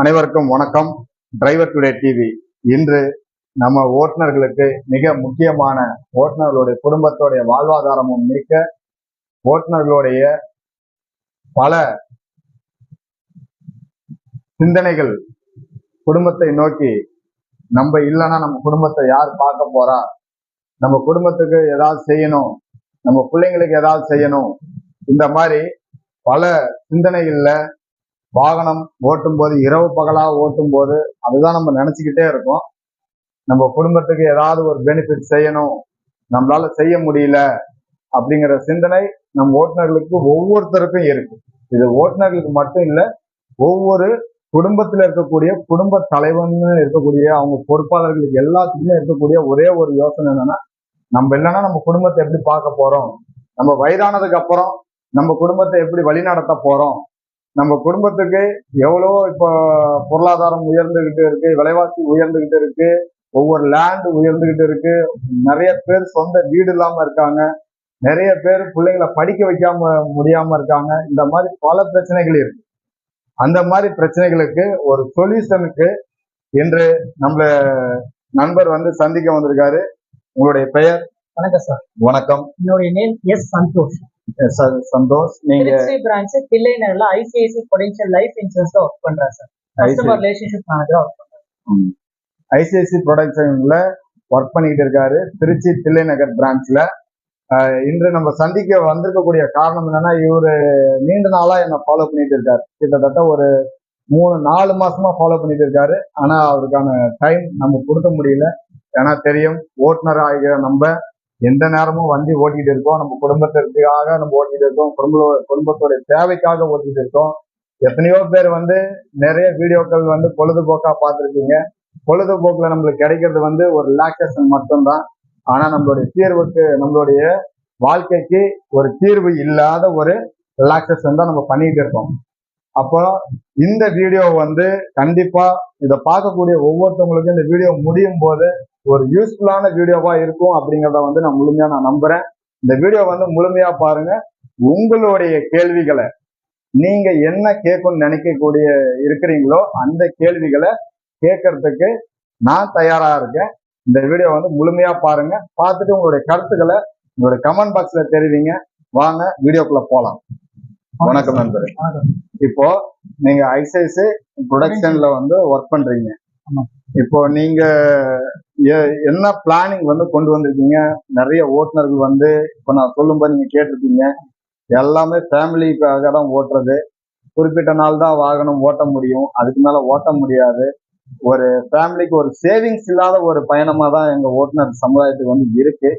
அனைவருக்கும் வணக்கம். Driver today TV இன்று நம்ம ஓட்டுநர்களுக்கு மிக முக்கியமான ஓட்டுநர்களுடைய குடும்பத்தோடைய வாழ்வாதாரமும் மிக்க ஓட்டுநர்களுடைய பல சிந்தனைகள் குடும்பத்தை நோக்கி நம்ம இல்லைன்னா நம்ம குடும்பத்தை யார் பார்க்க போறா? நம்ம குடும்பத்துக்கு ஏதாவது செய்யணும். நம்ம பிள்ளைங்களுக்கு ஏதாவது செய்யணும். இந்த மாதிரி பல சிந்தனைகள்ல வாகனம் ஓட்டும் போது இரவு பகலா ஓட்டும் போது அதுதான் நம்ம நினைச்சுக்கிட்டே இருக்கோம். நம்ம குடும்பத்துக்கு ஏதாவது ஒரு பெனிஃபிட் செய்யணும். நம்மளால செய்ய முடியல அப்படிங்கிற சிந்தனை நம் ஓட்டுநர்களுக்கு ஒவ்வொருத்தருக்கும் இருக்கு. இது ஓட்டுநர்களுக்கு மட்டும் இல்லை ஒவ்வொரு குடும்பத்தில் இருக்கக்கூடிய குடும்ப தலைவன்னு இருக்கக்கூடிய அவங்க பொறுப்பாளர்களுக்கு எல்லாத்துக்குமே இருக்கக்கூடிய ஒரே ஒரு யோசனை என்னன்னா நம்ம இல்லைன்னா நம்ம குடும்பத்தை எப்படி பார்க்க போறோம்? நம்ம வயதானதுக்கு அப்புறம் நம்ம குடும்பத்தை எப்படி வழிநடத்த போறோம்? நம்ம குடும்பத்துக்கு எவ்வளோ இப்போ பொருளாதாரம் உயர்ந்துகிட்டு இருக்கு விலைவாசி உயர்ந்துகிட்டு இருக்கு ஒவ்வொரு லேண்ட் உயர்ந்துகிட்டு இருக்கு. நிறைய பேர் சொந்த வீடு இல்லாம இருக்காங்க. நிறைய பேர் பிள்ளைங்களை படிக்க வைக்காம முடியாம இருக்காங்க. இந்த மாதிரி பல பிரச்சனைகள் இருக்கு. அந்த மாதிரி பிரச்சனைகளுக்கு ஒரு சொல்யூஷனுக்கு இன்று நம்மள நண்பர் வந்து சந்திக்க வந்திருக்காரு. உங்களுடைய பெயர்? வணக்கம் சார். வணக்கம். என்னுடைய நேம் எஸ் சந்தோஷ். சந்தோஷ் நீங்க திருச்சி பிரான்ச் தில்லைநகர்ல ஐசிஐசி பொடென்ஷியல் லைஃப் இன்சூரன்ஸ்ல ஒர்க் பண்றேன் சார் கஸ்டமர் ரிலேஷன்ஷிப் மேனேஜரா ஒர்க் பண்றேன். ஐசிஐசி ப்ரொடக்ஷன்ல ஒர்க் பண்ணிட்டு இருக்காரு. திருச்சி தில்லைநகர் பிரான்ச்ல இன்று நம்ம சந்திக்க வந்திருக்கக்கூடிய காரணம் என்னன்னா இவரு நீண்ட நாளா என்ன ஃபாலோ பண்ணிட்டு இருக்காரு. கிட்டத்தட்ட ஒரு மூணு நாலு மாசமா ஃபாலோ பண்ணிட்டு இருக்காரு. ஆனா அவருக்கான டைம் நம்ம கொடுக்க முடியல. ஏன்னா தெரியும் ஓட்டுநர் ஆகிய நம்ம எந்த நேரமும் வண்டி ஓட்டிட்டு இருக்கோம். நம்ம குடும்பத்திற்காக நம்ம ஓட்டிட்டு இருக்கோம். குடும்ப குடும்பத்தோட தேவைக்காக ஓட்டிட்டு இருக்கோம். எத்தனையோ பேர் வந்து நிறைய வீடியோக்கள் வந்து பொழுதுபோக்கா பார்த்துருக்கீங்க. பொழுதுபோக்குல நம்மளுக்கு கிடைக்கிறது வந்து ஒரு ரிலாக்ஸேஷன் மட்டும்தான். ஆனா நம்மளுடைய தீர்வுக்கு நம்மளுடைய வாழ்க்கைக்கு ஒரு தீர்வு இல்லாத ஒரு ரிலாக்ஸேஷன் தான் நம்ம பண்ணிட்டு இருக்கோம். அப்போ இந்த வீடியோ வந்து கண்டிப்பா இதை பார்க்கக்கூடிய ஒவ்வொருத்தவங்களுக்கும் இந்த வீடியோ முடியும் போது ஒரு யூஸ்ஃபுல்லான வீடியோவா இருக்கும் அப்படிங்கிறத வந்து நான் முழுமையா நான் நம்புறேன். இந்த வீடியோ வந்து முழுமையா பாருங்க. உங்களுடைய கேள்விகளை நீங்க என்ன கேட்கணும்னு நினைக்கக்கூடிய இருக்கிறீங்களோ அந்த கேள்விகளை கேட்கறதுக்கு நான் தயாரா இருக்கேன். இந்த வீடியோ வந்து முழுமையா பாருங்க. பார்த்துட்டு உங்களுடைய கருத்துக்களை உங்களுடைய கமெண்ட் பாக்ஸ்ல தெரிவிங்க. வாங்க வீடியோக்குள்ள போலாம். வணக்கம் நண்பரே. இப்போ நீங்க ஐசிஐசி ப்ரொடக்ஷன்ல வந்து ஒர்க் பண்றீங்க. இப்போ நீங்க என்ன பிளானிங் வந்து கொண்டு வந்திருக்கீங்க? நிறைய ஓட்டுநர்கள் வந்து இப்போ நான் சொல்லும்போது நீங்க கேட்டிருக்கீங்க எல்லாமே ஃபேமிலிக்காக தான் ஓட்டுறது. குறிப்பிட்ட நாள் தான் வாகனம் ஓட்ட முடியும். அதுக்கு மேல ஓட்ட முடியாது. ஒரு ஃபேமிலிக்கு ஒரு சேவிங்ஸ் இல்லாத ஒரு பயணமா தான் எங்க ஓட்டுநர் சமுதாயத்துக்கு வந்து இருக்கு.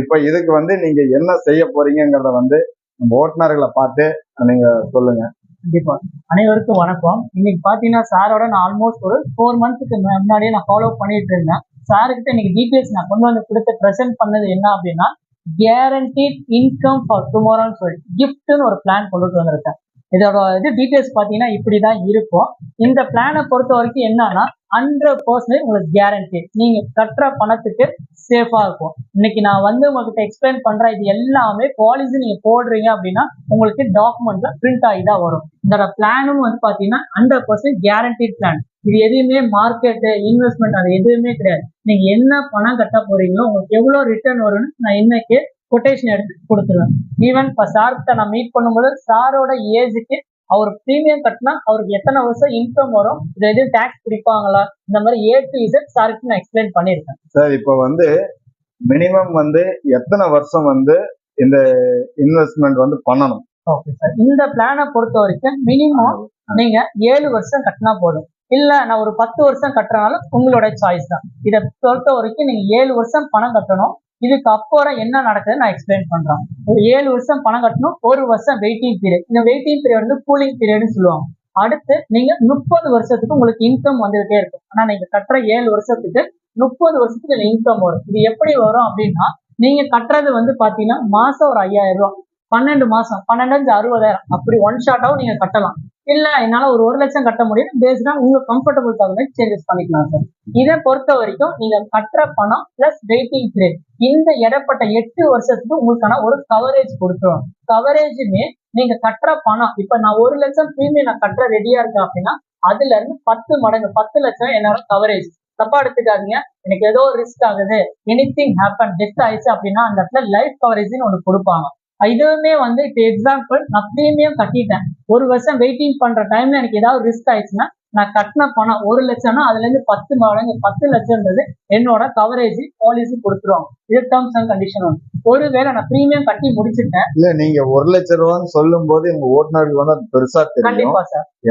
இப்ப இதுக்கு வந்து நீங்க என்ன செய்ய போறீங்கங்கிறத வந்து நம்ம ஓட்டுநர்களை பார்த்து நீங்க சொல்லுங்க. கண்டிப்பா. அனைவருக்கும் வணக்கம். இன்னைக்கு பாத்தீங்கன்னா சாரோட நான் ஆல்மோஸ்ட் ஒரு ஃபோர் மந்த்துக்கு முன்னாடியே நான் ஃபாலோ பண்ணிட்டு இருந்தேன். சாருக்கிட்ட இன்னைக்கு டீட்டெயில்ஸ் நான் கொண்டு வந்து கொடுத்து ப்ரெசென்ட் பண்ணது என்ன அப்படின்னா கேரண்டீட் இன்கம் ஃபார் டுமாரோன்னு சொல்லி கிஃப்ட்னு ஒரு பிளான் கொண்டுட்டு வந்திருக்கேன் இதோட இது டீட்டெயில்ஸ் பார்த்தீங்கன்னா இப்படி தான் இருக்கும். இந்த பிளானை பொறுத்த வரைக்கும் என்னன்னா ஹண்ட்ரட் பர்சன்டேஜ் உங்களுக்கு கேரண்டி நீங்க கட்டுற பணத்துக்கு சேஃபா இருக்கும். இன்னைக்கு நான் வந்து உங்ககிட்ட எக்ஸ்பிளைன் பண்றேன் இது எல்லாமே பாலிசி நீங்க போடுறீங்க அப்படின்னா உங்களுக்கு டாக்குமெண்ட்ல பிரிண்ட் ஆகி தான் வரும். இதோட பிளானும் வந்து பாத்தீங்கன்னா ஹண்ட்ரட் பர்சன்ட் கேரண்டீட் பிளான் இது எதுவுமே மார்க்கெட்டு இன்வெஸ்ட்மெண்ட் அது எதுவுமே கிடையாது. நீங்க என்ன பணம் கட்ட போறீங்களோ உங்களுக்கு எவ்வளவு ரிட்டர்ன் வரும்னு நான் இன்னைக்கு கொட்டேஷன் எடுத்து கொடுத்துருவேன். ஈவன் இப்போ சார்கிட்ட நான் மீட் பண்ணும்போது சாரோட ஏஜுக்கு அவர் ப்ரீமியம் கட்டினா அவருக்கு எத்தனை வருஷம் இன்கம் வரும்? இது எதுவும் டேக்ஸ் பிடிப்பாங்களா? இந்த மாதிரி ஏ டு இசட் சாருக்கு நான் எக்ஸ்பிளைன் பண்ணியிருக்கேன். சார் இப்போ வந்து மினிமம் வந்து எத்தனை வருஷம் வந்து இந்த இன்வெஸ்ட்மெண்ட் வந்து பண்ணணும்? ஓகே சார் இந்த பிளானை பொறுத்த வரைக்கும் மினிமம் நீங்க ஏழு வருஷம் கட்டினா போதும். இல்ல நான் ஒரு பத்து வருஷம் கட்டுறனாலும் உங்களோட சாய்ஸ் தான். இதை பொறுத்த வரைக்கும் நீங்க ஏழு வருஷம் பணம் கட்டணும். இதுக்கு அப்புறம் என்ன நடக்குதுன்னு நான் எக்ஸ்பிளைன் பண்றேன். ஒரு ஏழு வருஷம் பணம் கட்டணும் ஒரு வருஷம் வெயிட்டிங் பீரியட் இந்த வெயிட்டிங் பீரியட் வந்து கூலிங் பீரியட்னு சொல்லுவாங்க. அடுத்து நீங்க முப்பது வருஷத்துக்கு உங்களுக்கு இன்கம் வந்துகிட்டே இருக்கும். ஆனா நீங்க கட்டுற ஏழு வருஷத்துக்கு முப்பது வருஷத்துக்கு இன்கம் வரும். இது எப்படி வரும் அப்படின்னா நீங்க கட்டுறது வந்து பாத்தீங்கன்னா மாசம் ஒரு ஐயாயிரம் ரூபாய். பன்னெண்டு மாசம் பன்னெண்டு அறுபதாயிரம். அப்படி ஒன் ஷாட்டாவும் நீங்க கட்டலாம். இல்ல என்னால ஒரு ஒரு லட்சம் கட்ட முடியும் பேஸ்டா உங்க கம்ஃபர்டபுள் தகுந்த மாதிரி சேஞ்சஸ் பண்ணிக்கலாம் சார் இதை பொறுத்த வரைக்கும் நீங்க கட்டுற பணம் பிளஸ் வெயிட்டிங் பீரியட் இந்த இடப்பட்ட எட்டு வருஷத்துக்கு உங்களுக்கான ஒரு கவரேஜ் கொடுத்துரும். கவரேஜுமே நீங்க கட்டுற பணம். இப்ப நான் ஒரு லட்சம் பிரீமியம் நான் கட்டுற ரெடியா இருக்கேன் அப்படின்னா அதுல இருந்து பத்து மடங்கு பத்து லட்சம் என்னோட கவரேஜ் தப்பா எடுத்துக்காதீங்க. எனக்கு ஏதோ ரிஸ்க் ஆகுது. எனி திங் ஹேப்பன் டெத் ஆயிடுச்சு அப்படின்னா அந்த இடத்துல லைஃப் கவரேஜ்னு ஒன்று கொடுப்பாங்க. இதுவுமே வந்து இப்போ எக்ஸாம்பிள் நான் ப்ரீமியம் கட்டிட்டேன். ஒரு வருஷம் வெயிட்டிங் பண்ற டைம்ல எனக்கு ஏதாவது ரிஸ்க் ஆயிடுச்சுன்னா நான் கட்டின பணம் ஒரு லட்சம்னா அதுல இருந்து பத்து மடங்கு பத்து லட்சம்ன்றது என்னோட கவரேஜ் பாலிசி கொடுத்துருவாங்க இது டேர்ம்ஸ் அண்ட் கண்டிஷன் ஒன்று ஒருவேளை நான் ப்ரீமியம் கட்டி முடிச்சிட்டேன். இல்ல நீங்க ஒரு லட்சம் ரூபான்னு சொல்லும் போது எங்க ஓட்டுநருக்கு வந்து அது பெருசா தெரியும்.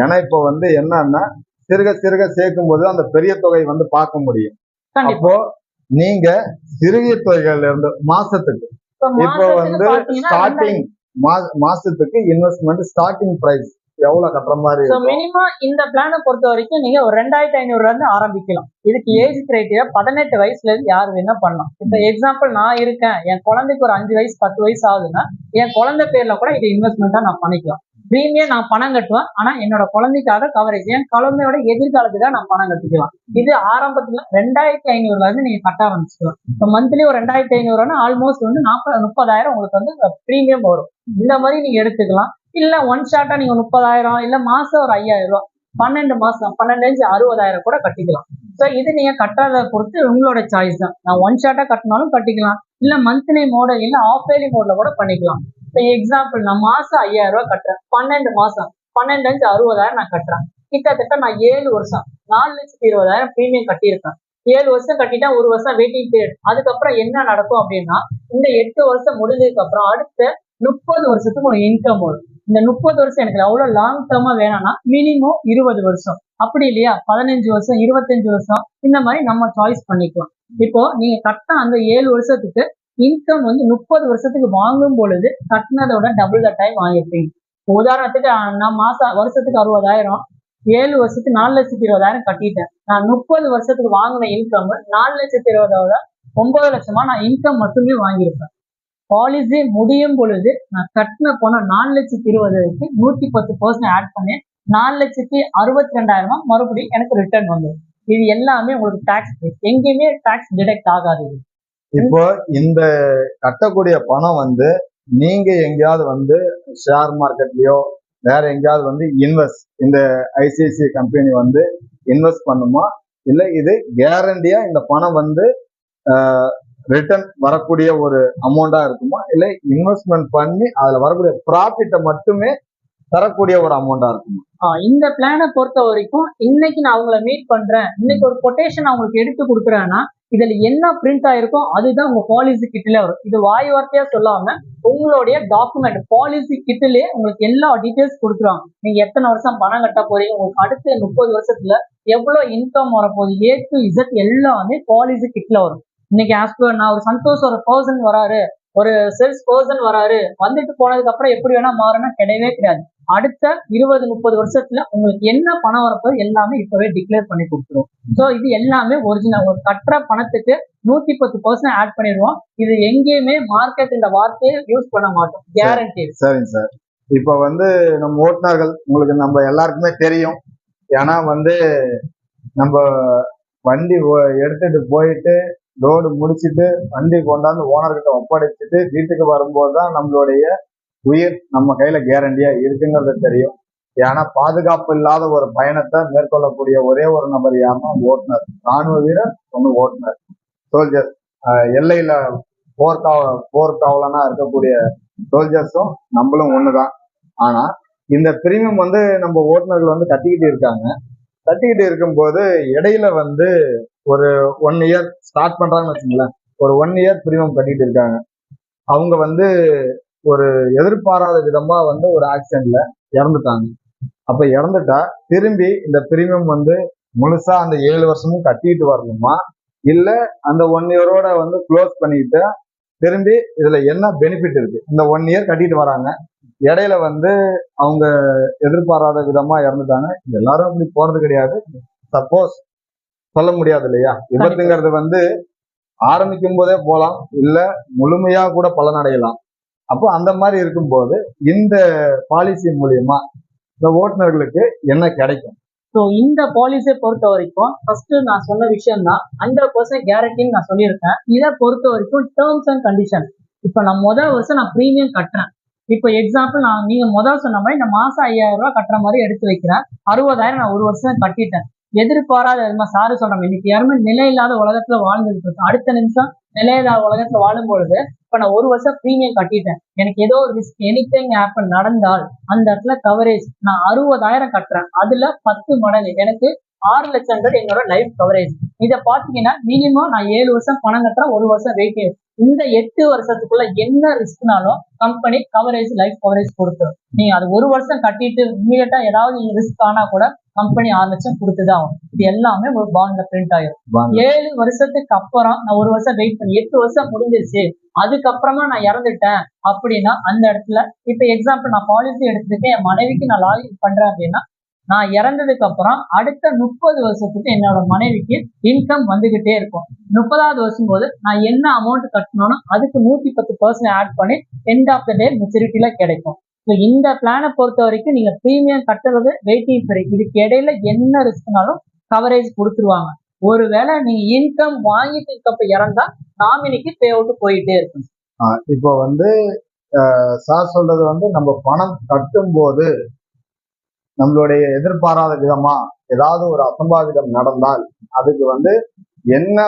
ஏன்னா இப்ப வந்து என்னன்னா சிறுக சிறுக சேர்க்கும் போது அந்த பெரிய தொகை வந்து பார்க்க முடியும். அப்போ நீங்க சிறிய தொகைகள்ல இருந்து மாசத்துக்கு இப்போ வந்து ஸ்டார்டிங் மாசத்துக்கு இன்வெஸ்ட்மெண்ட் ஸ்டார்டிங் பிரைஸ் எவ்வளவு கட்டுற மாதிரி மினிமம் இந்த பிளானை பொறுத்த வரைக்கும் நீங்க ஒரு ரெண்டாயிரத்தி ஐநூறுல இருந்து ஆரம்பிக்கலாம். இதுக்கு ஏஜ் கிரைட்டீரியா பதினெட்டு வயசுல இருந்து யார் வேணா பண்ணலாம். இப்போ எக்ஸாம்பிள் நான் இருக்கேன். என் குழந்தைக்கு ஒரு அஞ்சு வயசு பத்து வயசு ஆகுதுன்னா என் குழந்தை பேர்ல கூட இது இன்வெஸ்ட்மெண்ட்டா நான் பண்ணிக்கலாம். ப்ரீமியம் நான் பணம் கட்டுவேன். ஆனா என்னோட குழந்தைக்காக கவரேஜ் என் குழந்தையோட எதிர்காலத்துக்காக நான் பணம் கட்டிக்கலாம் இது ஆரம்பத்துல ரெண்டாயிரத்தி ஐநூறுல இருந்து நீங்க கட்ட ஆரம்பிச்சுக்கலாம். இப்போ மந்த்லி ஒரு ரெண்டாயிரத்தி ஐநூறுனா ஆல்மோஸ்ட் வந்து நாற்பது முப்பதாயிரம் உங்களுக்கு வந்து ப்ரீமியம் வரும். இந்த மாதிரி நீங்க எடுத்துக்கலாம். இல்ல ஒன் ஷாட்டா நீங்க முப்பதாயிரம் இல்ல மாசம் ஒரு ஐயாயிரம் ரூபாய். பன்னெண்டு மாசம் பன்னெண்டு அஞ்சு அறுபதாயிரம் கூட கட்டிக்கலாம். ஸோ இது நீங்க கட்டுறத பொறுத்து உங்களோட சாய்ஸ் தான். நான் ஒன் ஷாட்டா கட்டினாலும் கட்டிக்கலாம். இல்ல மந்த்லி மோட இல்ல ஆஃப் இயர்லி மோட்ல கூட பண்ணிக்கலாம். இப்போ எக்ஸாம்பிள் நான் மாசம் ஐயாயிரம் ரூபா கட்டுறேன். பன்னெண்டு மாசம். பன்னெண்டு அஞ்சு அறுபதாயிரம் நான் கட்டுறேன். கிட்டத்தட்ட நான் ஏழு வருஷம் நாலு லட்சத்தி இருபதாயிரம் ப்ரீமியம் கட்டியிருக்கேன். ஏழு வருஷம் கட்டிட்டா ஒரு வருஷம் வெயிட்டிங் பீரியட் அதுக்கப்புறம் என்ன நடக்கும் அப்படின்னா இந்த எட்டு வருஷம் முடிஞ்சதுக்கு அப்புறம் அடுத்த முப்பது வருஷத்துக்கு ஒரு இன்கம் வரும். இந்த முப்பது வருஷம் எனக்கு அவ்வளோ லாங் டேர்மா வேணாம்னா மினிமம் இருபது வருஷம். அப்படி இல்லையா? பதினஞ்சு வருஷம் இருபத்தஞ்சு வருஷம் இந்த மாதிரி நம்ம சாய்ஸ் பண்ணிக்கலாம். இப்போ நீங்க கட்டின அந்த ஏழு வருஷத்துக்கு இன்கம் வந்து முப்பது வருஷத்துக்கு வாங்கும் பொழுது கட்டினதோட டபுள் த டைம் வாங்கியிருப்பீங்க உதாரணத்துக்கு நான் மாசம் வருஷத்துக்கு அறுபதாயிரம் ஏழு வருஷத்துக்கு நாலு லட்சத்தி இருபதாயிரம் கட்டிட்டேன். நான் முப்பது வருஷத்துக்கு வாங்கின இன்கம் நாலு லட்சத்தி இருபதோட ஒன்பது லட்சமா நான் இன்கம் மட்டுமே வாங்கியிருப்பேன். பாலிசி முடியும் பொழுது நான் கட்டின போன நாலு லட்சத்தி இருபதுக்கு நூத்தி பத்து பர்சன்ட் ஆட் பண்ணி நாலு லட்சத்தி அறுபத்தி ரெண்டாயிரமா மறுபடியும் எனக்கு ரிட்டர்ன் வந்துடும் இது எல்லாமே உங்களுக்கு டாக்ஸ் எங்கேயுமே டாக்ஸ் டிடெக்ட் ஆகாது இப்போ இந்த கட்டக்கூடிய பணம் வந்து நீங்க எங்கேயாவது வந்து ஷேர் மார்க்கெட்லயோ வேற எங்கேயாவது வந்து இன்வெஸ்ட் இந்த ஐசிஐசிஐ கம்பெனி வந்து இன்வெஸ்ட் பண்ணுமா? இல்ல இது கேரண்டியா இந்த பணம் வந்து ரிட்டர்ன் வரக்கூடிய ஒரு அமௌண்டா இருக்குமா? இல்ல இன்வெஸ்ட்மெண்ட் பண்ணி அதுல வரக்கூடிய ப்ராஃபிட்டை மட்டுமே தரக்கூடிய ஒரு அமௌண்டா இருக்கும்? இந்த பிளானை பொறுத்த வரைக்கும் இன்னைக்கு நான் அவங்கள மீட் பண்றேன். இன்னைக்கு ஒரு கொட்டேஷன் அவங்களுக்கு எடுத்து கொடுக்குறேன்னா இதுல என்ன பிரிண்ட் ஆயிருக்கோ அதுதான் உங்க பாலிசி கிட்ல வரும். இது வாய் வார்த்தையா சொல்லாம உங்களுடைய டாக்குமெண்ட் பாலிசி கிட்லயே உங்களுக்கு எல்லா டீட்டெயில்ஸ் கொடுத்துருவாங்க. நீங்க எத்தனை வருஷம் பணம் கட்ட போறீங்க உங்களுக்கு அடுத்த முப்பது வருஷத்துல எவ்வளவு இன்கம் வரப்போகுது ஏ டு இசட் எல்லாமே பாலிசி கிட்ல வரும். இன்னைக்கு ஆஸ் பர் நான் ஒரு சந்தோஷ் ஒரு பர்சன் வராரு. ஒரு சேல்ஸ் பர்சன் வராரு வந்துட்டு போனதுக்கு அப்புறம் எப்படி வேணா மாறுனா கிடையவே கிடையாது. அடுத்த இருபது முப்பது வருஷத்துல உங்களுக்கு என்ன பணம் வரப்போது எல்லாமே இப்பவே டிக்ளேர் பண்ணி கொடுத்துரும். ஸோ இது எல்லாமே ஒரிஜினல் ஒரு கட்டுற பணத்துக்கு நூத்தி பத்து பர்சன்ட் ஆட் பண்ணிடுவோம். இது எங்கேயுமே மார்க்கெட் இந்த வார்த்தையை யூஸ் பண்ண மாட்டோம். கேரண்டி சரிங்க சார். இப்போ வந்து நம்ம ஓட்டுநர்கள் உங்களுக்கு நம்ம எல்லாருக்குமே தெரியும். ஏன்னா வந்து நம்ம வண்டி எடுத்துட்டு போயிட்டு ரோடு முடிச்சிட்டு வண்டி கொண்டாந்து ஓனர்கிட்ட ஒப்படைச்சிட்டு வீட்டுக்கு வரும்போது தான் நம்மளுடைய உயிர் நம்ம கையில கேரண்டியா இருக்குங்கிறது தெரியும். ஏன்னா பாதுகாப்பு இல்லாத ஒரு பயணத்தை மேற்கொள்ளக்கூடிய ஒரே ஒரு நபர் யாருன்னா ஓட்டுநர். ராணுவ வீரர் ஒன்று ஓட்டுநர். சோல்ஜர் எல்லையில போர்க்காவ போர்க்காவலனா இருக்கக்கூடிய சோல்ஜர்ஸும் நம்மளும் ஒண்ணுதான். ஆனா இந்த பிரீமியம் வந்து நம்ம ஓட்டுநர்கள் வந்து கட்டிக்கிட்டு இருக்காங்க. கட்டிக்கிட்டு இருக்கும்போது இடையில வந்து ஒரு ஒன் இயர் ஸ்டார்ட் பண்றாங்கன்னு வச்சுங்களேன் ஒரு ஒன் இயர் பிரீமியம் கட்டிட்டு இருக்காங்க. அவங்க வந்து ஒரு எதிர்பாராத விதமா வந்து ஒரு ஆக்சிடென்ட்ல இறந்துட்டாங்க. அப்ப இறந்துட்டா திரும்பி இந்த பிரீமியம் வந்து முழுசா அந்த ஏழு வருஷமும் கட்டிட்டு வரணுமா? இல்ல அந்த ஒன் இயரோட வந்து க்ளோஸ் பண்ணிட்டு திரும்பி இதுல என்ன பெனிஃபிட் இருக்கு? இந்த ஒன் இயர் கட்டிட்டு வராங்க. இடையில வந்து அவங்க எதிர்பாராத விதமா இறந்துட்டாங்க. எல்லாரும் அப்படி போறது கிடையாது. சப்போஸ் சொல்ல முடியாது இல்லையா விபத்துங்கிறது வந்து ஆரம்பிக்கும் போதே போலாம் இல்ல முழுமையா கூட பலனடையலாம். அப்போ அந்த மாதிரி இருக்கும்போது இந்த பாலிசி மூலியமா இந்த ஓட்டுநர்களுக்கு என்ன கிடைக்கும்? ஸோ இந்த பாலிசியை பொறுத்த வரைக்கும் ஃபர்ஸ்ட் நான் சொன்ன விஷயம் தான் ஹண்ட்ரட் பர்சன்ட் கேரண்டின்னு நான் சொல்லியிருக்கேன். இதை பொறுத்த வரைக்கும் டேர்ம்ஸ் அண்ட் கண்டிஷன் இப்போ நான் முதல் வருஷம் நான் ப்ரீமியம் கட்டுறேன். இப்போ எக்ஸாம்பிள் நான் நீங்க முதல் சொன்ன மாதிரி இந்த மாசம் ஐயாயிரம் ரூபாய் கட்டுற மாதிரி எடுத்து வைக்கிறேன். அறுபதாயிரம் நான் ஒரு வருஷம் கட்டிட்டேன். எதிர்பாராத விதமா சாரு சொல்றாங்க இன்னைக்கு யாருமே நிலை இல்லாத உலகத்துல வாழ்ந்துட்டு இருக்கோம். அடுத்த நிமிஷம் நிலையில்லாத உலகத்துல வாழும் பொழுது இப்ப நான் ஒரு வருஷம் ப்ரீமியம் கட்டிட்டேன். எனக்கு ஏதோ ஒரு ரிஸ்க் எனிதிங் ஆப்பன் நடந்தால் அந்த இடத்துல கவரேஜ் நான் அறுபதாயிரம் கட்டுறேன். அதுல பத்து மடங்கு. எனக்கு ஆறு லட்சம்ன்றது என்னோட லைஃப் கவரேஜ் இதை பாத்தீங்கன்னா மினிமம் நான் ஏழு வருஷம் பணம் கட்டுறேன் ஒரு வருஷம் வெயிட்டேஜ் இந்த எட்டு வருஷத்துக்குள்ள என்ன ரிஸ்க்னாலும் கம்பெனி கவரேஜ் லைஃப் கவரேஜ் கொடுத்துரும். நீங்க அது ஒரு வருஷம் கட்டிட்டு இமீடியட்டா ஏதாவது ரிஸ்க் ஆனா கூட கம்பெனி ஆறு லட்சம் கொடுத்துதான் இது எல்லாமே ஒரு பாண்ட்ல பிரிண்ட் ஆயிரும். ஏழு வருஷத்துக்கு அப்புறம் நான் ஒரு வருஷம் வெயிட் பண்ணி எட்டு வருஷம் முடிஞ்சிருச்சு. அதுக்கப்புறமா நான் இறந்துட்டேன் அப்படின்னா அந்த இடத்துல இப்ப எக்ஸாம்பிள் நான் பாலிசி எடுத்துருக்கேன் என் மனைவிக்கு நான் லாகின் பண்றேன் அப்படின்னா நான் இறந்ததுக்கு அப்புறம் அடுத்த முப்பது வருஷத்துக்கு என்னோட மனைவிக்கு இன்கம் வந்துகிட்டே இருக்கும். முப்பதாவது வருஷம் போது நான் என்ன அமௌண்ட் கட்டணும்னோ அதுக்கு நூத்தி பத்து பர்சன்ட் ஆட் பண்ணி எண்ட் ஆஃப் த டே மெச்சூரிட்டியில கிடைக்கும். ஸோ இந்த பிளானை பொறுத்த வரைக்கும் நீங்க ப்ரீமியம் கட்டுறது வெயிட்டிங் ஃப்ரீ இதுக்கு இடையில என்ன ரிஸ்க்னாலும் கவரேஜ் கொடுத்துருவாங்க. ஒருவேளை நீங்க இன்கம் வாங்கிட்டு இருக்கப்ப இறந்தா நாமினிக்கு பே அவுட் போயிட்டே இருக்கும். ஆஹ் இப்போ வந்து சார் சொல்றது வந்து நம்ம பணம் கட்டும் போது நம்மளுடைய எதிர்பாராத விதமா ஏதாவது ஒரு அசம்பாவிதம் நடந்தால் அதுக்கு வந்து என்ன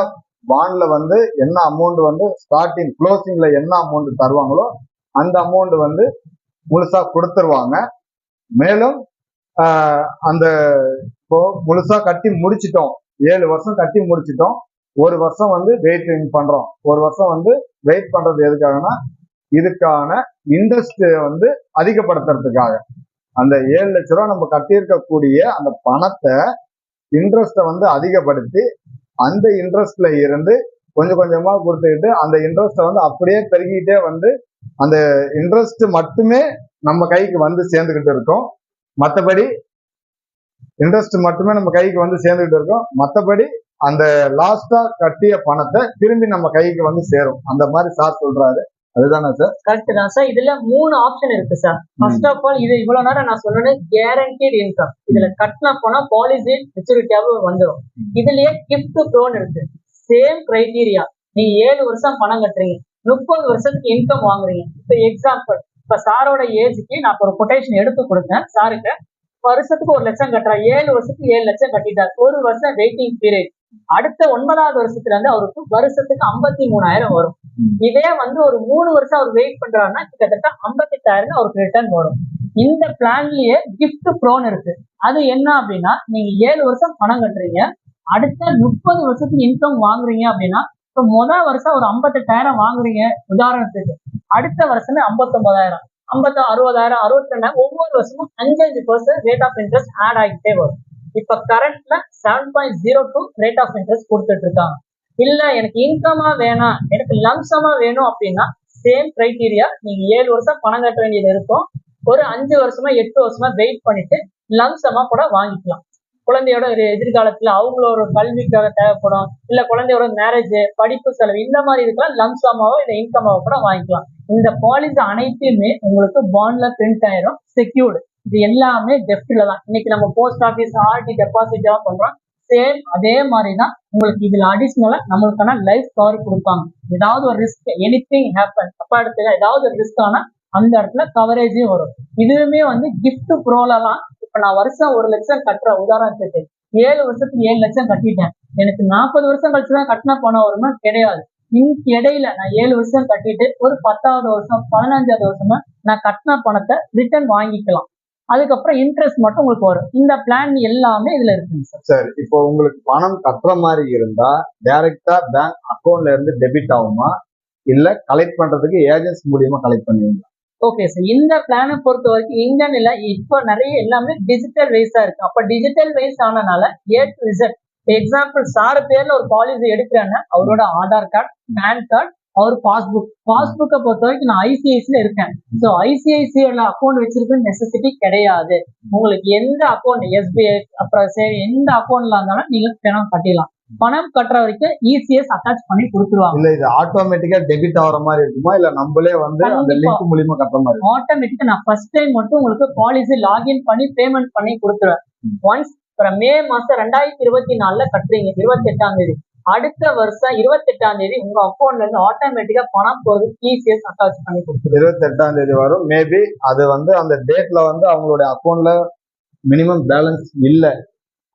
பாண்ட்ல வந்து என்ன அமௌண்ட் வந்து ஸ்டார்டிங் க்ளோசிங்ல என்ன அமௌண்ட் தருவாங்களோ அந்த அமௌண்ட் வந்து முழுசா கொடுத்துருவாங்க. மேலும் அந்த இப்போ முழுசா கட்டி முடிச்சிட்டோம். ஏழு வருஷம் கட்டி முடிச்சிட்டோம். ஒரு வருஷம் வந்து வெயிட்டிங் பண்றோம். ஒரு வருஷம் வந்து வெயிட் பண்றது எதுக்காகனா இதுக்கான இன்ட்ரெஸ்ட் வந்து அதிகப்படுத்துறதுக்காக. அந்த ஏழு லட்ச ரூபா நம்ம கட்டியிருக்கக்கூடிய அந்த பணத்தை இன்ட்ரெஸ்ட்டை வந்து அதிகப்படுத்தி அந்த இன்ட்ரெஸ்ட்ல இருந்து கொஞ்சம் கொஞ்சமா கொடுத்துக்கிட்டு அந்த இன்ட்ரெஸ்ட்டை வந்து அப்படியே பெருகிட்டே வந்து அந்த இன்ட்ரெஸ்ட் மட்டுமே நம்ம கைக்கு வந்து சேர்ந்துக்கிட்டு இருக்கோம். மற்றபடி இன்ட்ரெஸ்ட் மட்டுமே நம்ம கைக்கு வந்து சேர்ந்துக்கிட்டு இருக்கோம். மற்றபடி அந்த லாஸ்டா கட்டிய பணத்தை திரும்பி நம்ம கைக்கு வந்து சேரும். அந்த மாதிரி சார் சொல்றாரு. அதுதானே சார் கரெக்ட் தான் சார் இதுல மூணு ஆப்ஷன் இருக்கு சார் ஃபர்ஸ்ட் ஆஃப் ஆல் இது இவ்வளவு நேரம் நான் சொன்னது கேரண்டீட் இன்கம் இதுல கட்டின போனா பாலிசி மெச்சூரிட்டியாவே வந்துடும் இதுலயே கிஃப்ட் ப்ரோன் இருக்கு. சேம் கிரைட்டீரியா நீங்க ஏழு வருஷம் பணம் கட்டுறீங்க. முப்பது வருஷத்துக்கு இன்கம் வாங்குறீங்க. இப்போ எக்ஸாம்பிள் இப்ப சாரோட ஏஜுக்கு நான் ஒரு கொட்டேஷன் எடுத்து கொடுத்தேன். சாருக்கு வருஷத்துக்கு ஒரு லட்சம் கட்டுறா. ஏழு வருஷத்துக்கு ஏழு லட்சம் கட்டிட்டார். ஒரு வருஷம் வெயிட்டிங் பீரியட் அடுத்த ஒன்பதாவது வருஷத்துல இருந்து அவருக்கு வருஷத்துக்கு ஐம்பத்தி மூணாயிரம் வரும். இதே வந்து ஒரு மூணு வருஷம் அவர் வெயிட் பண்றாருன்னா கிட்டத்தட்ட ஐம்பத்தெட்டாயிரம் அவருக்கு ரிட்டர்ன் வரும். இந்த பிளான்லயே கிஃப்ட் ப்ரோன் இருக்கு. அது என்ன அப்படின்னா நீங்க ஏழு வருஷம் பணம் கட்டுறீங்க. அடுத்த முப்பது வருஷத்துக்கு இன்கம் வாங்குறீங்க அப்படின்னா இப்போ முதல் வருஷம் ஒரு ஐம்பத்தெட்டாயிரம் வாங்குறீங்க உதாரணத்துக்கு. அடுத்த வருஷமே ஐம்பத்தொன்பதாயிரம். ஐம்பத்தி அறுபதாயிரம் அறுபத்தி ரெண்டாயிரம் ஒவ்வொரு வருஷமும் அஞ்சஞ்சு percent rate of interest add ஆகிட்டே வரும். இப்ப கரண்ட்ல seven point zero two rate of interest கொடுத்துட்டு இருக்காங்க. இல்ல எனக்கு இன்கமா வேணாம் எனக்கு லம்சமா வேணும் அப்படின்னா சேம் கிரைட்டீரியா நீங்க ஏழு வருஷம் பணம் கட்ட வேண்டியது இருக்கும். ஒரு அஞ்சு வருஷமா எட்டு வருஷமா வெயிட் பண்ணிட்டு லம்சமா கூட வாங்கிக்கலாம். குழந்தையோட ஒரு எதிர்காலத்துல அவங்களோட கல்விக்காக தேவைப்படும். இல்ல குழந்தையோட மேரேஜ் படிப்பு செலவு இந்த மாதிரி இதுக்கெல்லாம் லம்சாமாவோ இல்ல இன்கமாவோ கூட வாங்கிக்கலாம். இந்த பாலிசி அனைத்தையுமே உங்களுக்கு பாண்ட்ல பிரிண்ட் ஆயிரும் செக்யூர்டு இது எல்லாமே டெப்ட்ல தான். இன்னைக்கு நம்ம போஸ்ட் ஆஃபீஸ் ஆர்டி டெபாசிட் எல்லாம் பண்றோம் சேம் அதே மாதிரி தான் உங்களுக்கு இதுல அடிஷ்னலா நம்மளுக்கான லைஃப் கவர் கொடுப்பாங்க. ஏதாவது ஒரு ரிஸ்க் எனி திங் ஹேப்பன் அப்பா இடத்துல ஏதாவது ஒரு ரிஸ்க் ஆனா அந்த இடத்துல கவரேஜும் வரும். இதுவுமே வந்து கிஃப்ட் ப்ரோலலாம் இப்ப நான் வருஷம் ஒரு லட்சம் கட்டுற உதாரணத்துக்கு ஏழு வருஷத்துக்கு ஏழு லட்சம் கட்டிட்டேன். எனக்கு நாற்பது வருஷம் கழிச்சுதான் கட்டின பணம் வருமா கிடையாது. இன்னைக்கு இடையில நான் ஏழு வருஷம் கட்டிட்டு ஒரு பத்தாவது வருஷம் பதினஞ்சாவது வருஷமா நான் கட்டின பணத்தை ரிட்டர்ன் வாங்கிக்கலாம். அதுக்கப்புறம் இன்ட்ரெஸ்ட் மட்டும் உங்களுக்கு வரும். இந்த பிளான் எல்லாமே இதுல இருக்குங்க சார். இப்போ உங்களுக்கு பணம் கட்டுற மாதிரி இருந்தா டைரக்டா பேங்க் அக்கௌண்ட்ல இருந்து டெபிட் ஆகுமா? இல்ல கலெக்ட் பண்றதுக்கு ஏஜென்சி மூலியமா கலெக்ட் பண்ணுவீங்களா? ஓகே சார் இந்த பிளானை பொறுத்த வரைக்கும் இங்கன்னு இல்லை இப்போ நிறைய எல்லாமே டிஜிட்டல் வைஸா இருக்கு. அப்ப டிஜிட்டல் வைஸ் ஆனனால A to result example sir பேர்ல ஒரு பாலிசி எடுக்கிறேன்னா அவரோட ஆதார் கார்டு பேன் கார்டு அவர் பாஸ்புக் பாஸ்புக்கை பொறுத்த வரைக்கும் நான் ஐசிஐசியில் இருக்கேன். ஸோ ஐசிஐசிஐல அக்கௌண்ட் வச்சிருக்க நெசசிட்டி கிடையாது. உங்களுக்கு எந்த அக்கௌண்ட் எஸ்பிஐ அப்புறம் சரி எந்த அக்கௌண்ட்ல இருந்தாலும் நீங்க பணம் கட்டிடலாம். பணம் கட்டுற வரைக்கும் இசிஎஸ் அட்டாச் பண்ணி கொடுத்துருவாங்க. இல்ல இது ஆட்டோமேட்டிக்கா டெபிட் ஆகுற மாதிரி இருக்குமா? இல்ல நம்மளே வந்து அந்த. லிங்க் மூலியமா கட்டுற மாதிரி? ஆட்டோமேட்டிக்கா நான் ஃபர்ஸ்ட் டைம் மட்டும் உங்களுக்கு பாலிசி லாகின் பண்ணி பேமெண்ட் பண்ணி கொடுத்துருவேன். ஒன்ஸ் அப்புறம் மே மாசம் ரெண்டாயிரத்தி இருபத்தி நாலுல கட்டுறீங்க இருபத்தி எட்டாம் தேதி. அடுத்த வருஷம் இருபத்தெட்டாம் தேதி உங்க அக்கௌண்ட்ல இருந்து ஆட்டோமேட்டிக்கா பணம் போகுது டிசிஎஸ் அட்டாச் பண்ணி கொடுத்துருவோம் இருபத்தி எட்டாம் தேதி வரும். மேபி அது வந்து அந்த டேட்ல வந்து அவங்களுடைய அக்கௌண்ட்ல மினிமம் பேலன்ஸ் இல்ல.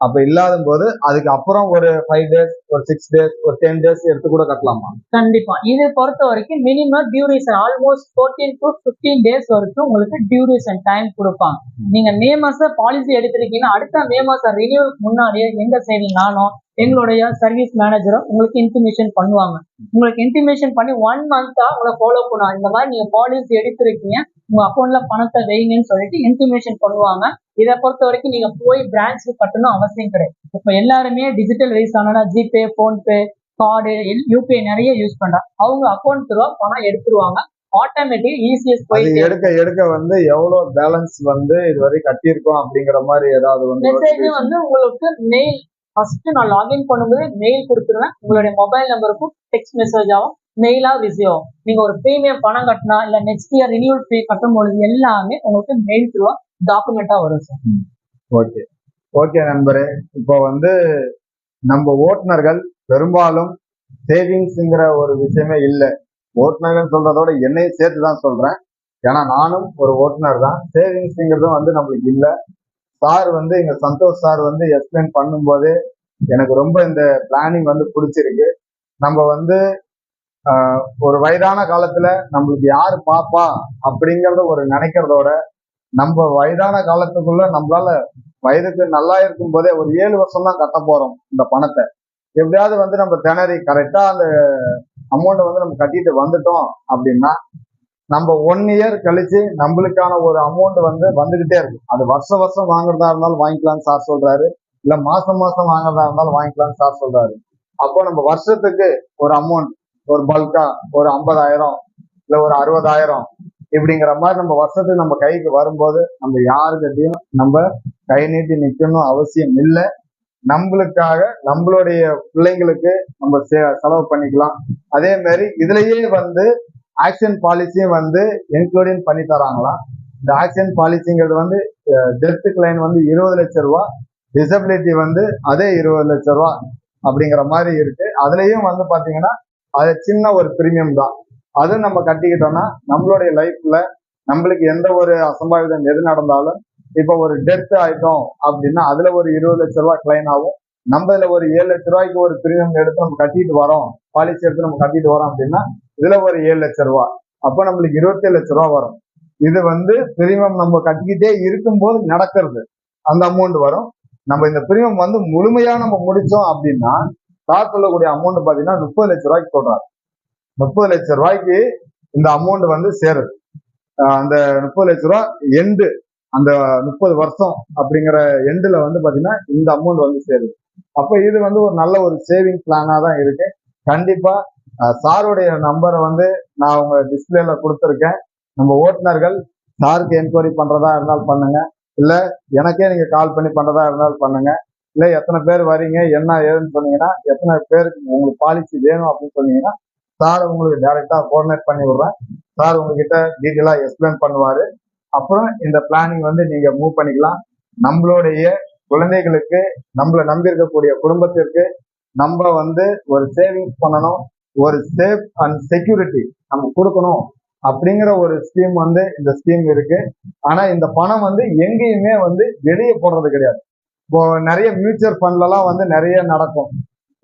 அப்ப இல்லாத போது அதுக்கு அப்புறம் ஒரு ஃபைவ் டேஸ் ஒரு சிக்ஸ் டேஸ் ஒரு டென் டேஸ் எடுத்து கூட கட்டலாமா? கண்டிப்பா. இது பொறுத்த வரைக்கும் minimum duration almost fourteen to fifteen days வரைக்கும் உங்களுக்கு டியூரேஷன் டைம் கொடுப்பாங்க. நீங்க மே மாசம் பாலிசி எடுத்திருக்கீங்கன்னா அடுத்த மே மாசம் ரினியூவலுக்கு முன்னாடியே எங்க செய்வீங்கனாலும் எங்களுடைய சர்வீஸ் மேனேஜரும் உங்களுக்கு இன்டிமேஷன் பண்ணுவாங்க. உங்களுக்கு இன்டிமேஷன் பண்ணி ஒன் மந்தா உங்களை ஃபாலோ பண்ணுவாங்க இந்த மாதிரி நீங்க பாலிசி எடுத்திருக்கீங்க உங்க அக்கௌண்ட்ல பணத்தை வைங்கன்னு சொல்லிட்டு இன்டிமேஷன் பண்ணுவாங்க. இதை பொறுத்த வரைக்கும் நீங்க போய் பிரான்ச்சுக்கு கட்டணும் அவசியம் கிடையாது. இப்ப எல்லாருமே டிஜிட்டல் வைஸ் ஆனா ஜிபே போன்பே கார்டு யூபிஐ நிறைய யூஸ் பண்றாங்க அவங்க அக்கௌண்ட் த்ரூவா பணம் எடுத்துருவாங்க. ஆட்டோமேட்டிக் இசிஎஸ் அது போயிட்டு எடுக்க எடுக்க வந்து எவ்வளவு பேலன்ஸ் வந்து இதுவரை கட்டியிருக்கோம் அப்படிங்கிற மாதிரி ஏதாவது வந்து மெசேஜ் வந்து உங்களுக்கு மெயில் ஃபர்ஸ்ட் நான் லாகின் பண்ணும்போது மெயில் கொடுத்துருவேன். உங்களுடைய மொபைல் நம்பருக்கும் டெக்ஸ்ட் மெசேஜ் ஆகும் மெயிலா ஆகும். நீங்க ஒரு ப்ரீமியம் பணம் கட்டினா இல்ல நெக்ஸ்ட் இயர் ரினியூல் ஃபீ கட்டும் பொழுது எல்லாமே உங்களுக்கு மெயில் த்ரூவா டாக்குமெண்டா வரும் சார் ஓகே. ஓகே நண்பரே. இப்போ வந்து நம்ம ஓட்டுநர்கள் பெரும்பாலும் சேவிங்ஸ்ங்கிற ஒரு விஷயமே இல்லை. ஓட்டுநர்கள் சொல்றதோட என்னையும் சேர்த்து தான் சொல்றேன். ஏன்னா நானும் ஒரு ஓட்டுநர் தான். சேவிங்ஸ்ங்கிறதும் வந்து நம்மளுக்கு இல்லை. சார் வந்து எங்க சந்தோஷ் சார் வந்து எக்ஸ்பிளைன் பண்ணும்போது எனக்கு ரொம்ப இந்த பிளானிங் வந்து பிடிச்சிருக்கு. நம்ம வந்து ஒரு வயதான காலத்துல நம்மளுக்கு யாரு பாப்பா அப்படிங்கறத ஒரு நினைக்கிறதோட நம்ம வயதான காலத்துக்குள்ள நம்மளால வயதுக்கு நல்லா இருக்கும் போதே ஒரு ஏழு வருஷம் தான் கட்ட போறோம் இந்த பணத்தை. எப்படியாவது வந்து நம்ம திணறி கரெக்டா அந்த அமௌண்ட்டை வந்து நம்ம கட்டிட்டு வந்துட்டோம் அப்படின்னா நம்ம ஒன் இயர் கழிச்சு நம்மளுக்கான ஒரு அமௌண்ட் வந்து வந்துகிட்டே இருக்கும். அது வருஷ வருஷம் வாங்குறதா இருந்தாலும் வாங்கிக்கலாம்னு சார் சொல்றாரு. இல்ல மாசம் மாசம் வாங்குறதா இருந்தாலும் வாங்கிக்கலாம்னு சார் சொல்றாரு. அப்போ நம்ம வருஷத்துக்கு ஒரு அமௌண்ட் ஒரு பல்கா ஒரு ஐம்பதாயிரம் இல்ல ஒரு அறுபதாயிரம் இப்படிங்கிற மாதிரி நம்ம வருஷத்துக்கு நம்ம கைக்கு வரும்போது நம்ம யாருக்கிட்டையும் நம்ம கை நீட்டி நிக்கணும் அவசியம் இல்லை. நம்மளுக்காக நம்மளுடைய பிள்ளைங்களுக்கு நம்ம செ- செலவு பண்ணிக்கலாம். அதே மாதிரி இதுலயே வந்து ஆக்சிடென்ட் பாலிசியும் வந்து இன்க்ளூடிங் பண்ணி தராங்களாம் இந்த ஆக்சிடென்ட் பாலிசிங்கிறது வந்து டெத் கிளைன் வந்து இருபது லட்சம் ரூபா டிசபிலிட்டி வந்து அதே இருபது லட்சம் ரூபா அப்படிங்கிற மாதிரி இருக்கு. அதுலயும் வந்து பாத்தீங்கன்னா அது சின்ன ஒரு பிரீமியம் தான். அதை நம்ம கட்டிக்கிட்டோம்னா நம்மளுடைய லைஃப்ல நம்மளுக்கு எந்த ஒரு அசம்பாவிதம் எது நடந்தாலும் இப்போ ஒரு டெத் ஆயிட்டோம் அப்படின்னா அதுல ஒரு இருபது லட்ச ரூபாய் கிளைம் ஆகும். நம்ம இதுல ஒரு ஏழு லட்ச ரூபாய்க்கு ஒரு பிரீமியம் எடுத்து நம்ம கட்டிட்டு வரோம். பாலிசி எடுத்து நம்ம கட்டிட்டு வரோம் அப்படின்னா இதுல ஒரு ஏழு லட்ச ரூபாய். அப்போ நம்மளுக்கு இருபத்தேழு லட்ச ரூபாய் வரும். இது வந்து பிரீமியம் நம்ம கட்டிக்கிட்டே இருக்கும்போது நடக்கிறது. அந்த அமௌண்ட் வரும். நம்ம இந்த பிரீமியம் வந்து முழுமையா நம்ம முடிச்சோம் அப்படின்னா சார் சொல்லக்கூடிய அமௌண்ட் பாத்தீங்கன்னா முப்பது லட்ச ரூபாய்க்கு சொல்றாரு. முப்பது லட்ச ரூபாய்க்கு இந்த அமௌண்ட் வந்து சேருது. அந்த முப்பது லட்ச ரூபா எண்டு அந்த முப்பது வருஷம் அப்படிங்கிற எண்டுல வந்து பாத்தீங்கன்னா இந்த அமௌண்ட் வந்து சேருது. அப்ப இது வந்து ஒரு நல்ல ஒரு சேவிங் பிளானா தான் இருக்கு. கண்டிப்பா சாருடைய நம்பரை வந்து நான் உங்க டிஸ்பிளேல கொடுத்துருக்கேன். நம்ம ஓட்டுநர்கள் சாருக்கு என்கொயரி பண்றதா இருந்தாலும் பண்ணுங்க. இல்ல எனக்கே நீங்க கால் பண்ணி பண்றதா இருந்தாலும் பண்ணுங்க. இல்ல எத்தனை பேர் வரீங்க என்ன ஏதுன்னு சொன்னீங்கன்னா எத்தனை பேருக்கு உங்களுக்கு பாலிசி வேணும் அப்படின்னு சொன்னீங்கன்னா சார் உங்களுக்கு டைரக்டா கோஆர்டினேட் பண்ணி விடுறேன். சார் உங்ககிட்ட டீட்டெயிலா எக்ஸ்பிளைன் பண்ணுவாரு. அப்புறம் இந்த பிளானிங் வந்து நீங்க மூவ் பண்ணிக்கலாம். நம்மளுடைய குழந்தைகளுக்கு நம்மளை நம்பி இருக்கக்கூடிய குடும்பத்திற்கு நம்ம வந்து ஒரு சேவிங்ஸ் பண்ணணும். ஒரு சேஃப் அண்ட் செக்யூரிட்டி நம்ம கொடுக்கணும். அப்படிங்கிற ஒரு ஸ்கீம் வந்து இந்த ஸ்கீம் இருக்கு. ஆனா இந்த பணம் வந்து எங்கேயுமே வந்து வெளியே போடுறது கிடையாது. இப்போ நிறைய மியூச்சுவல் ஃபண்ட்லலாம் வந்து நிறைய நடக்கும்.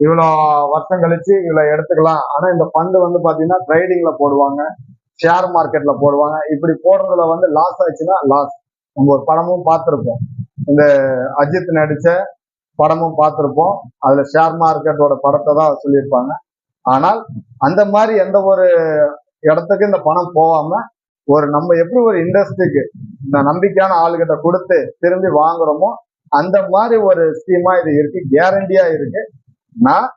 இவ்வளோ வருஷம் கழிச்சு இவ்வளோ எடுத்துக்கலாம். ஆனா இந்த ஃபண்டு வந்து பாத்தீங்கன்னா ட்ரேடிங்ல போடுவாங்க. ஷேர் மார்க்கெட்ல போடுவாங்க. இப்படி போடுறதுல வந்து லாஸ் ஆயிடுச்சுன்னா லாஸ் நம்ம ஒரு படமும் பார்த்துருப்போம். இந்த அஜித் நடிச்ச படமும் பார்த்துருப்போம். அதுல ஷேர் மார்க்கெட்டோட படத்தை தான் சொல்லியிருப்பாங்க. ஆனால் அந்த மாதிரி எந்த ஒரு இடத்துக்கு இந்த பணம் போகாம ஒரு நம்ம எப்படி ஒரு இண்டஸ்ட்ரிக்கு இந்த நம்பிக்கையான ஆளுகிட்ட கொடுத்து திரும்பி வாங்குறோமோ அந்த மாதிரி ஒரு ஸ்கீமா இது இருக்கு. கேரண்டியா இருக்கு. நான்